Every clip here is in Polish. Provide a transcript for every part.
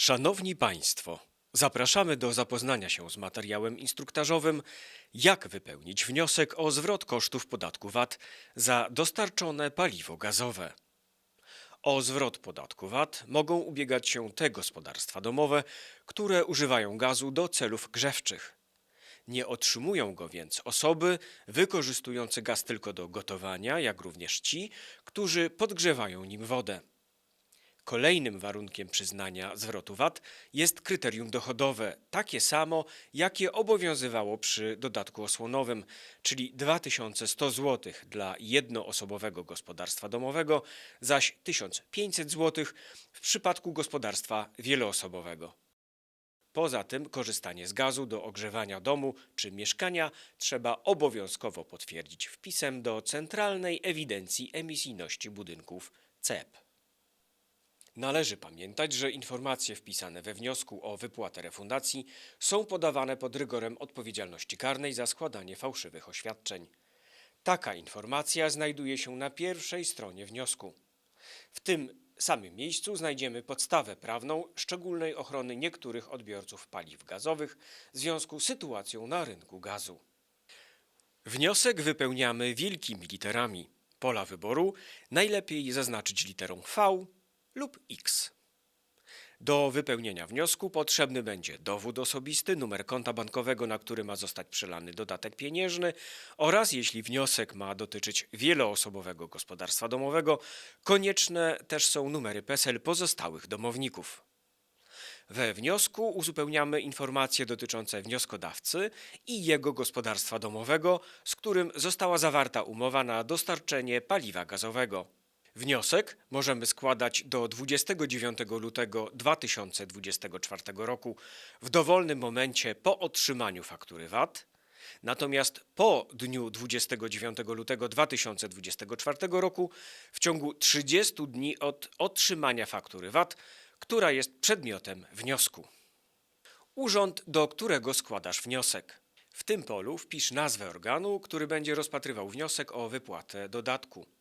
Szanowni Państwo, zapraszamy do zapoznania się z materiałem instruktażowym Jak wypełnić wniosek o zwrot kosztów podatku VAT za dostarczone paliwo gazowe. O zwrot podatku VAT mogą ubiegać się te gospodarstwa domowe, które używają gazu do celów grzewczych. Nie otrzymują go więc osoby wykorzystujące gaz tylko do gotowania, jak również ci, którzy podgrzewają nim wodę. Kolejnym warunkiem przyznania zwrotu VAT jest kryterium dochodowe, takie samo, jakie obowiązywało przy dodatku osłonowym, czyli 2100 zł dla jednoosobowego gospodarstwa domowego, zaś 1500 zł w przypadku gospodarstwa wieloosobowego. Poza tym korzystanie z gazu do ogrzewania domu czy mieszkania trzeba obowiązkowo potwierdzić wpisem do Centralnej Ewidencji Emisyjności Budynków CEP. Należy pamiętać, że informacje wpisane we wniosku o wypłatę refundacji są podawane pod rygorem odpowiedzialności karnej za składanie fałszywych oświadczeń. Taka informacja znajduje się na pierwszej stronie wniosku. W tym samym miejscu znajdziemy podstawę prawną szczególnej ochrony niektórych odbiorców paliw gazowych w związku z sytuacją na rynku gazu. Wniosek wypełniamy wielkimi literami. Pola wyboru najlepiej zaznaczyć literą V lub X. Do wypełnienia wniosku potrzebny będzie dowód osobisty, numer konta bankowego, na który ma zostać przelany dodatek pieniężny oraz jeśli wniosek ma dotyczyć wieloosobowego gospodarstwa domowego, konieczne też są numery PESEL pozostałych domowników. We wniosku uzupełniamy informacje dotyczące wnioskodawcy i jego gospodarstwa domowego, z którym została zawarta umowa na dostarczenie paliwa gazowego. Wniosek możemy składać do 29 lutego 2024 roku w dowolnym momencie po otrzymaniu faktury VAT. Natomiast po dniu 29 lutego 2024 roku w ciągu 30 dni od otrzymania faktury VAT, która jest przedmiotem wniosku. Urząd, do którego składasz wniosek. W tym polu wpisz nazwę organu, który będzie rozpatrywał wniosek o wypłatę dodatku.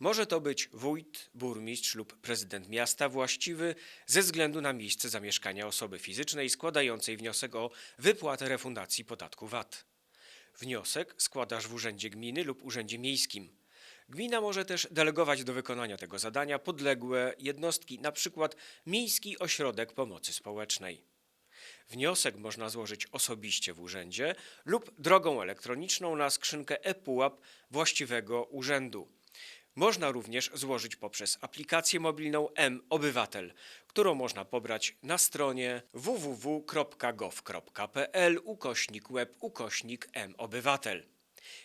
Może to być wójt, burmistrz lub prezydent miasta właściwy ze względu na miejsce zamieszkania osoby fizycznej składającej wniosek o wypłatę refundacji podatku VAT. Wniosek składasz w urzędzie gminy lub urzędzie miejskim. Gmina może też delegować do wykonania tego zadania podległe jednostki, np. Miejski Ośrodek Pomocy Społecznej. Wniosek można złożyć osobiście w urzędzie lub drogą elektroniczną na skrzynkę ePUAP właściwego urzędu. Można również złożyć poprzez aplikację mobilną M-Obywatel, którą można pobrać na stronie www.gov.pl ukośnik web ukośnik M-Obywatel.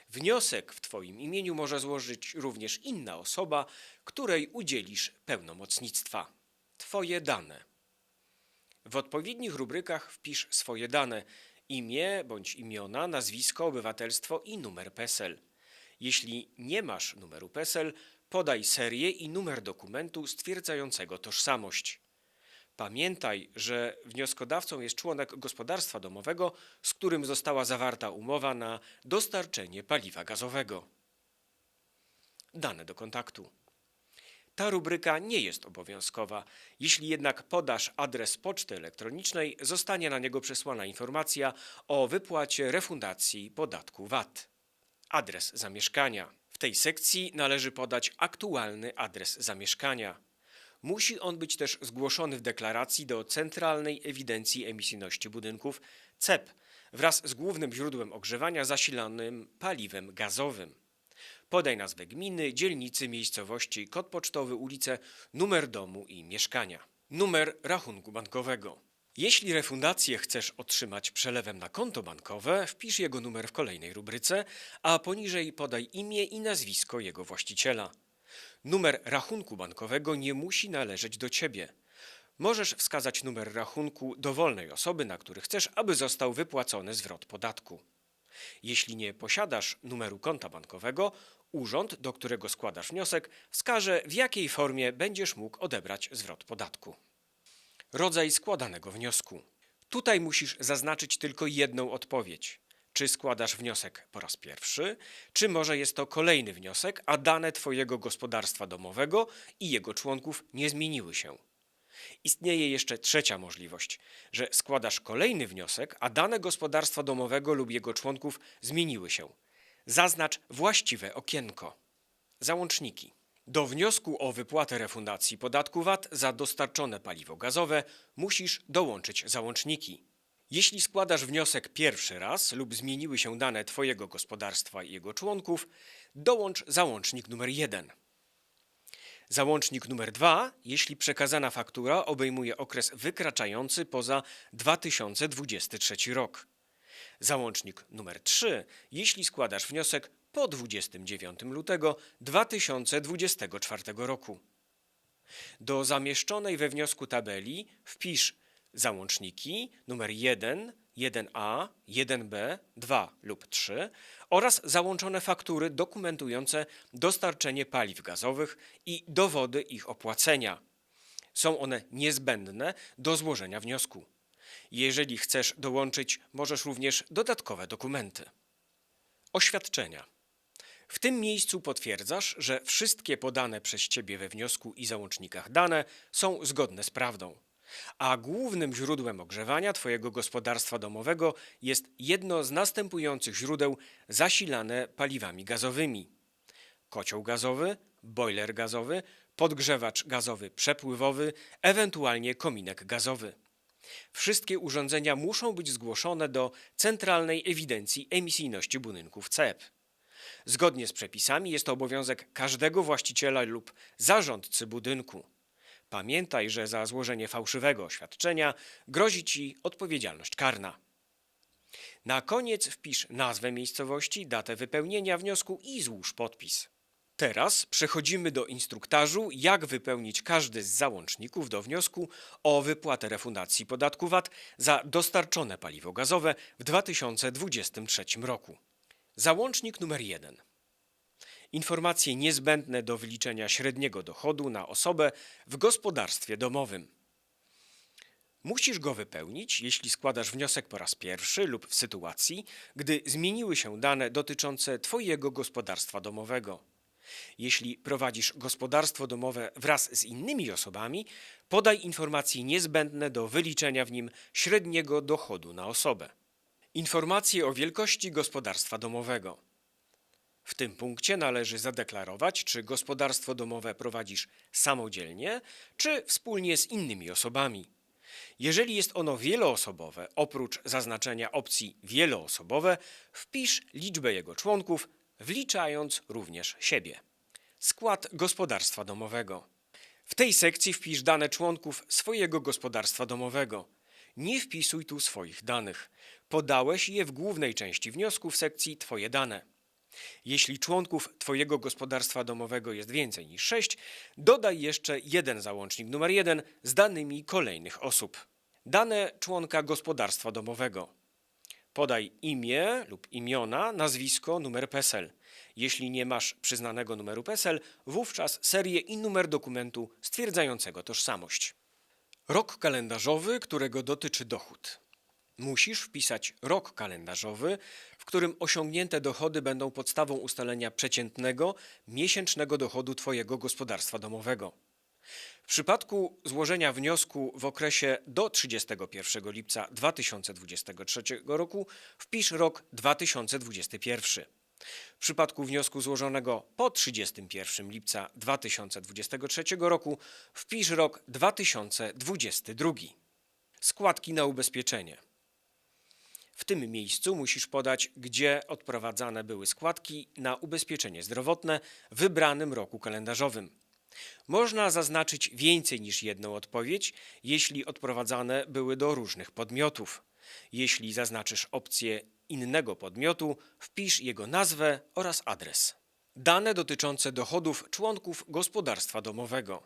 Wniosek w Twoim imieniu może złożyć również inna osoba, której udzielisz pełnomocnictwa. Twoje dane. W odpowiednich rubrykach wpisz swoje dane: imię bądź imiona, nazwisko, obywatelstwo i numer PESEL. Jeśli nie masz numeru PESEL, podaj serię i numer dokumentu stwierdzającego tożsamość. Pamiętaj, że wnioskodawcą jest członek gospodarstwa domowego, z którym została zawarta umowa na dostarczenie paliwa gazowego. Dane do kontaktu. Ta rubryka nie jest obowiązkowa. Jeśli jednak podasz adres poczty elektronicznej, zostanie na niego przesłana informacja o wypłacie refundacji podatku VAT. Adres zamieszkania. W tej sekcji należy podać aktualny adres zamieszkania. Musi on być też zgłoszony w deklaracji do Centralnej Ewidencji Emisyjności Budynków CEP wraz z głównym źródłem ogrzewania zasilanym paliwem gazowym. Podaj nazwę gminy, dzielnicy, miejscowości, kod pocztowy, ulicę, numer domu i mieszkania. Numer rachunku bankowego. Jeśli refundację chcesz otrzymać przelewem na konto bankowe, wpisz jego numer w kolejnej rubryce, a poniżej podaj imię i nazwisko jego właściciela. Numer rachunku bankowego nie musi należeć do ciebie. Możesz wskazać numer rachunku dowolnej osoby, na który chcesz, aby został wypłacony zwrot podatku. Jeśli nie posiadasz numeru konta bankowego, urząd, do którego składasz wniosek, wskaże, w jakiej formie będziesz mógł odebrać zwrot podatku. Rodzaj składanego wniosku. Tutaj musisz zaznaczyć tylko jedną odpowiedź. Czy składasz wniosek po raz pierwszy, czy może jest to kolejny wniosek, a dane Twojego gospodarstwa domowego i jego członków nie zmieniły się. Istnieje jeszcze trzecia możliwość, że składasz kolejny wniosek, a dane gospodarstwa domowego lub jego członków zmieniły się. Zaznacz właściwe okienko. Załączniki. Do wniosku o wypłatę refundacji podatku VAT za dostarczone paliwo gazowe musisz dołączyć załączniki. Jeśli składasz wniosek pierwszy raz lub zmieniły się dane Twojego gospodarstwa i jego członków, dołącz załącznik numer 1. Załącznik numer 2, jeśli przekazana faktura obejmuje okres wykraczający poza 2023 rok. Załącznik numer 3, jeśli składasz wniosek po 29 lutego 2024 roku. Do zamieszczonej we wniosku tabeli wpisz załączniki numer 1, 1a, 1b, 2 lub 3 oraz załączone faktury dokumentujące dostarczenie paliw gazowych i dowody ich opłacenia. Są one niezbędne do złożenia wniosku. Jeżeli chcesz dołączyć, możesz również dodatkowe dokumenty. Oświadczenia. W tym miejscu potwierdzasz, że wszystkie podane przez Ciebie we wniosku i załącznikach dane są zgodne z prawdą. A głównym źródłem ogrzewania Twojego gospodarstwa domowego jest jedno z następujących źródeł zasilane paliwami gazowymi: kocioł gazowy, boiler gazowy, podgrzewacz gazowy przepływowy, ewentualnie kominek gazowy. Wszystkie urządzenia muszą być zgłoszone do Centralnej Ewidencji Emisyjności Budynków CEP. Zgodnie z przepisami jest to obowiązek każdego właściciela lub zarządcy budynku. Pamiętaj, że za złożenie fałszywego oświadczenia grozi Ci odpowiedzialność karna. Na koniec wpisz nazwę miejscowości, datę wypełnienia wniosku i złóż podpis. Teraz przechodzimy do instruktażu, jak wypełnić każdy z załączników do wniosku o wypłatę refundacji podatku VAT za dostarczone paliwo gazowe w 2023 roku. Załącznik numer 1. Informacje niezbędne do wyliczenia średniego dochodu na osobę w gospodarstwie domowym. Musisz go wypełnić, jeśli składasz wniosek po raz pierwszy lub w sytuacji, gdy zmieniły się dane dotyczące Twojego gospodarstwa domowego. Jeśli prowadzisz gospodarstwo domowe wraz z innymi osobami, podaj informacje niezbędne do wyliczenia w nim średniego dochodu na osobę. Informacje o wielkości gospodarstwa domowego. W tym punkcie należy zadeklarować, czy gospodarstwo domowe prowadzisz samodzielnie, czy wspólnie z innymi osobami. Jeżeli jest ono wieloosobowe, oprócz zaznaczenia opcji wieloosobowe, wpisz liczbę jego członków, wliczając również siebie. Skład gospodarstwa domowego. W tej sekcji wpisz dane członków swojego gospodarstwa domowego. Nie wpisuj tu swoich danych. Podałeś je w głównej części wniosku w sekcji Twoje dane. Jeśli członków Twojego gospodarstwa domowego jest więcej niż 6, dodaj jeszcze jeden załącznik numer 1 z danymi kolejnych osób. Dane członka gospodarstwa domowego. Podaj imię lub imiona, nazwisko, numer PESEL. Jeśli nie masz przyznanego numeru PESEL, wówczas serię i numer dokumentu stwierdzającego tożsamość. Rok kalendarzowy, którego dotyczy dochód. Musisz wpisać rok kalendarzowy, w którym osiągnięte dochody będą podstawą ustalenia przeciętnego miesięcznego dochodu Twojego gospodarstwa domowego. W przypadku złożenia wniosku w okresie do 31 lipca 2023 roku wpisz rok 2021. W przypadku wniosku złożonego po 31 lipca 2023 roku wpisz rok 2022. Składki na ubezpieczenie. W tym miejscu musisz podać, gdzie odprowadzane były składki na ubezpieczenie zdrowotne w wybranym roku kalendarzowym. Można zaznaczyć więcej niż jedną odpowiedź, jeśli odprowadzane były do różnych podmiotów. Jeśli zaznaczysz opcję innego podmiotu, wpisz jego nazwę oraz adres. Dane dotyczące dochodów członków gospodarstwa domowego.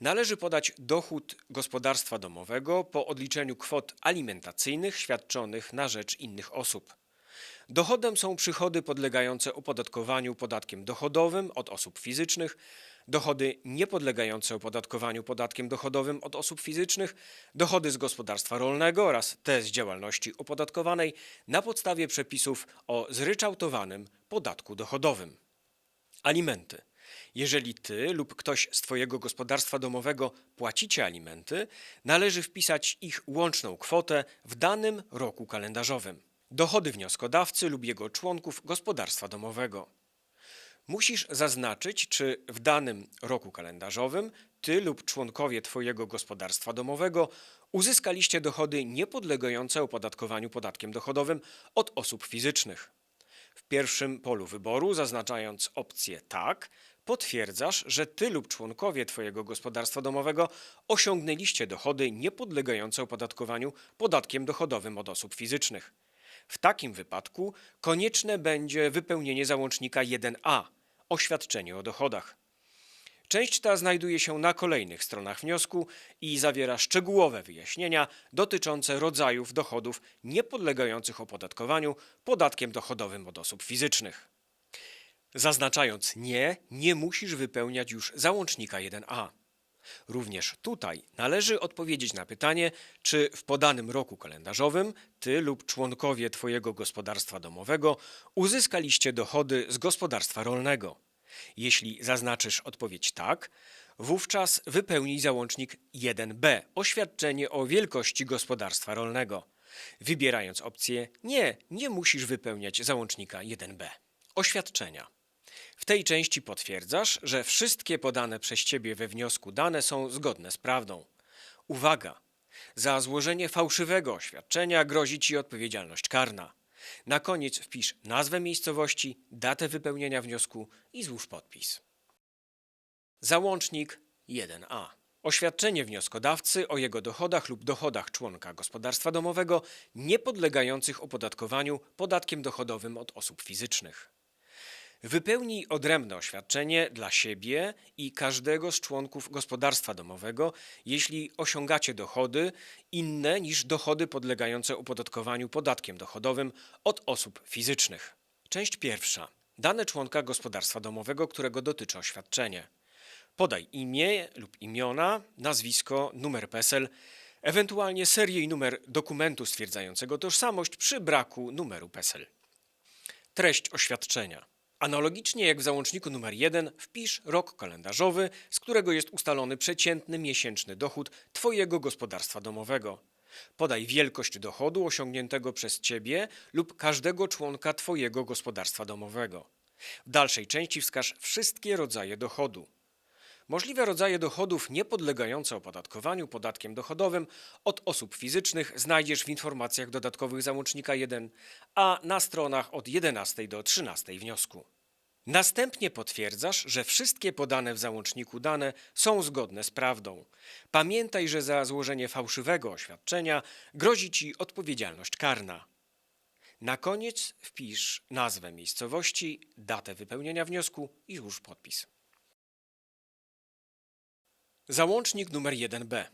Należy podać dochód gospodarstwa domowego po odliczeniu kwot alimentacyjnych świadczonych na rzecz innych osób. Dochodem są przychody podlegające opodatkowaniu podatkiem dochodowym od osób fizycznych, dochody niepodlegające opodatkowaniu podatkiem dochodowym od osób fizycznych, dochody z gospodarstwa rolnego oraz te z działalności opodatkowanej na podstawie przepisów o zryczałtowanym podatku dochodowym. Alimenty. Jeżeli ty lub ktoś z twojego gospodarstwa domowego płacicie alimenty, należy wpisać ich łączną kwotę w danym roku kalendarzowym. Dochody wnioskodawcy lub jego członków gospodarstwa domowego. Musisz zaznaczyć, czy w danym roku kalendarzowym ty lub członkowie Twojego gospodarstwa domowego uzyskaliście dochody niepodlegające opodatkowaniu podatkiem dochodowym od osób fizycznych. W pierwszym polu wyboru, zaznaczając opcję tak, potwierdzasz, że ty lub członkowie Twojego gospodarstwa domowego osiągnęliście dochody niepodlegające opodatkowaniu podatkiem dochodowym od osób fizycznych. W takim wypadku konieczne będzie wypełnienie załącznika 1a oświadczenie o dochodach. Część ta znajduje się na kolejnych stronach wniosku i zawiera szczegółowe wyjaśnienia dotyczące rodzajów dochodów niepodlegających opodatkowaniu podatkiem dochodowym od osób fizycznych. Zaznaczając nie, nie musisz wypełniać już załącznika 1a. Również tutaj należy odpowiedzieć na pytanie, czy w podanym roku kalendarzowym ty lub członkowie Twojego gospodarstwa domowego uzyskaliście dochody z gospodarstwa rolnego. Jeśli zaznaczysz odpowiedź tak, wówczas wypełnij załącznik 1b oświadczenie o wielkości gospodarstwa rolnego. Wybierając opcję nie, nie musisz wypełniać załącznika 1b. Oświadczenia. W tej części potwierdzasz, że wszystkie podane przez Ciebie we wniosku dane są zgodne z prawdą. Uwaga! Za złożenie fałszywego oświadczenia grozi Ci odpowiedzialność karna. Na koniec wpisz nazwę miejscowości, datę wypełnienia wniosku i złóż podpis. Załącznik 1a. Oświadczenie wnioskodawcy o jego dochodach lub dochodach członka gospodarstwa domowego niepodlegających opodatkowaniu podatkiem dochodowym od osób fizycznych. Wypełnij odrębne oświadczenie dla siebie i każdego z członków gospodarstwa domowego, jeśli osiągacie dochody inne niż dochody podlegające opodatkowaniu podatkiem dochodowym od osób fizycznych. Część pierwsza. Dane członka gospodarstwa domowego, którego dotyczy oświadczenie. Podaj imię lub imiona, nazwisko, numer PESEL, ewentualnie serię i numer dokumentu stwierdzającego tożsamość przy braku numeru PESEL. Treść oświadczenia. Analogicznie jak w załączniku numer 1 wpisz rok kalendarzowy, z którego jest ustalony przeciętny miesięczny dochód Twojego gospodarstwa domowego. Podaj wielkość dochodu osiągniętego przez Ciebie lub każdego członka Twojego gospodarstwa domowego. W dalszej części wskaż wszystkie rodzaje dochodu. Możliwe rodzaje dochodów niepodlegające opodatkowaniu podatkiem dochodowym od osób fizycznych znajdziesz w informacjach dodatkowych załącznika 1, a na stronach od 11 do 13 wniosku. Następnie potwierdzasz, że wszystkie podane w załączniku dane są zgodne z prawdą. Pamiętaj, że za złożenie fałszywego oświadczenia grozi ci odpowiedzialność karna. Na koniec wpisz nazwę miejscowości, datę wypełnienia wniosku i złóż podpis. Załącznik numer 1b.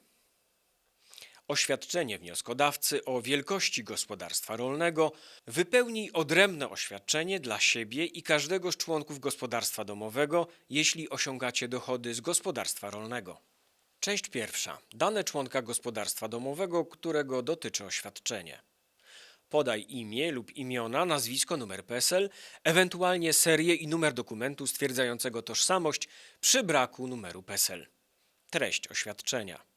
Oświadczenie wnioskodawcy o wielkości gospodarstwa rolnego wypełnij odrębne oświadczenie dla siebie i każdego z członków gospodarstwa domowego, jeśli osiągacie dochody z gospodarstwa rolnego. Część pierwsza. Dane członka gospodarstwa domowego, którego dotyczy oświadczenie. Podaj imię lub imiona, nazwisko, numer PESEL, ewentualnie serię i numer dokumentu stwierdzającego tożsamość przy braku numeru PESEL. Treść oświadczenia.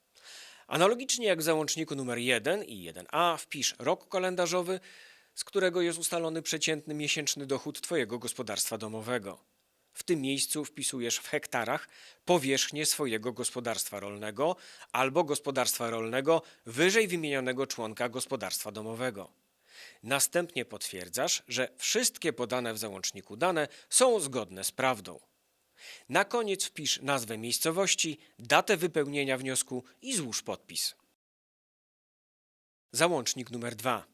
Analogicznie jak w załączniku numer 1 i 1a wpisz rok kalendarzowy, z którego jest ustalony przeciętny miesięczny dochód Twojego gospodarstwa domowego. W tym miejscu wpisujesz w hektarach powierzchnię swojego gospodarstwa rolnego albo gospodarstwa rolnego wyżej wymienionego członka gospodarstwa domowego. Następnie potwierdzasz, że wszystkie podane w załączniku dane są zgodne z prawdą. Na koniec wpisz nazwę miejscowości, datę wypełnienia wniosku i złóż podpis. Załącznik numer 2.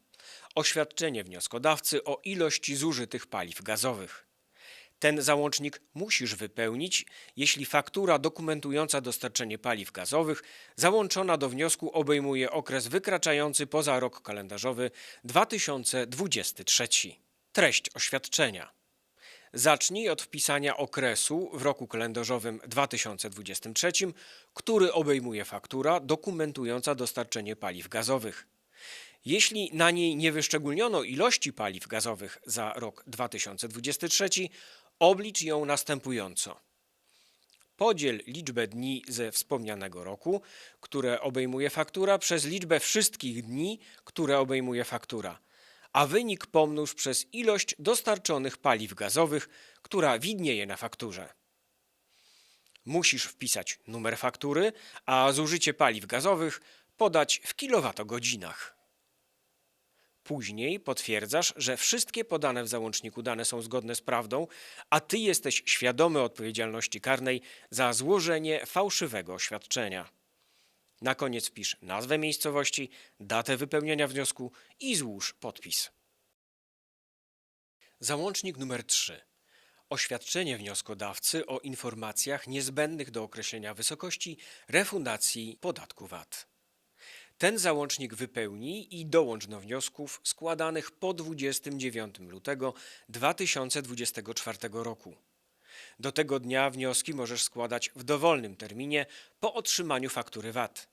Oświadczenie wnioskodawcy o ilości zużytych paliw gazowych. Ten załącznik musisz wypełnić, jeśli faktura dokumentująca dostarczenie paliw gazowych załączona do wniosku obejmuje okres wykraczający poza rok kalendarzowy 2023. Treść oświadczenia. Zacznij od wpisania okresu w roku kalendarzowym 2023, który obejmuje faktura dokumentująca dostarczenie paliw gazowych. Jeśli na niej nie wyszczególniono ilości paliw gazowych za rok 2023, oblicz ją następująco. Podziel liczbę dni ze wspomnianego roku, które obejmuje faktura, przez liczbę wszystkich dni, które obejmuje faktura, a wynik pomnóż przez ilość dostarczonych paliw gazowych, która widnieje na fakturze. Musisz wpisać numer faktury, a zużycie paliw gazowych podać w kilowatogodzinach. Później potwierdzasz, że wszystkie podane w załączniku dane są zgodne z prawdą, a ty jesteś świadomy odpowiedzialności karnej za złożenie fałszywego oświadczenia. Na koniec wpisz nazwę miejscowości, datę wypełnienia wniosku i złóż podpis. Załącznik numer 3. Oświadczenie wnioskodawcy o informacjach niezbędnych do określenia wysokości refundacji podatku VAT. Ten załącznik wypełnij i dołącz do wniosków składanych po 29 lutego 2024 roku. Do tego dnia wnioski możesz składać w dowolnym terminie po otrzymaniu faktury VAT.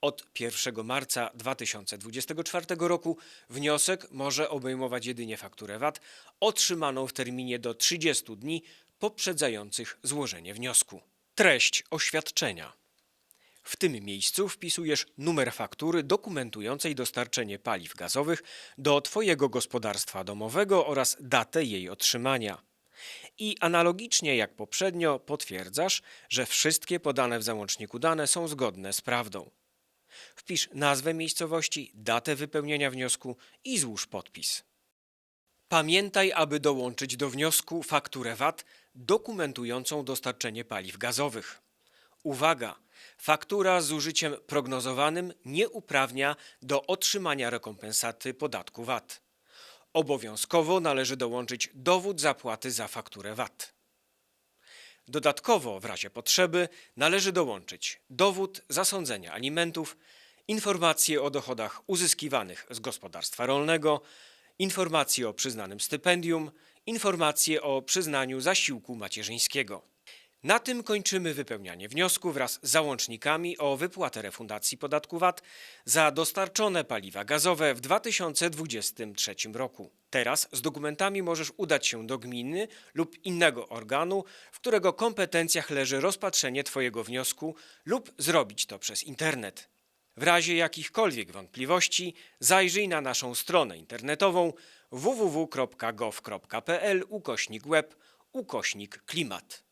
Od 1 marca 2024 roku wniosek może obejmować jedynie fakturę VAT otrzymaną w terminie do 30 dni poprzedzających złożenie wniosku. Treść oświadczenia. W tym miejscu wpisujesz numer faktury dokumentującej dostarczenie paliw gazowych do Twojego gospodarstwa domowego oraz datę jej otrzymania. I analogicznie jak poprzednio potwierdzasz, że wszystkie podane w załączniku dane są zgodne z prawdą. Wpisz nazwę miejscowości, datę wypełnienia wniosku i złóż podpis. Pamiętaj, aby dołączyć do wniosku fakturę VAT dokumentującą dostarczenie paliw gazowych. Uwaga! Faktura z użyciem prognozowanym nie uprawnia do otrzymania rekompensaty podatku VAT. Obowiązkowo należy dołączyć dowód zapłaty za fakturę VAT. Dodatkowo, w razie potrzeby, należy dołączyć dowód zasądzenia alimentów, informacje o dochodach uzyskiwanych z gospodarstwa rolnego, informacje o przyznanym stypendium, informacje o przyznaniu zasiłku macierzyńskiego. Na tym kończymy wypełnianie wniosku wraz z załącznikami o wypłatę refundacji podatku VAT za dostarczone paliwa gazowe w 2023 roku. Teraz z dokumentami możesz udać się do gminy lub innego organu, w którego kompetencjach leży rozpatrzenie Twojego wniosku lub zrobić to przez internet. W razie jakichkolwiek wątpliwości zajrzyj na naszą stronę internetową www.gov.pl ukośnik web ukośnik klimat.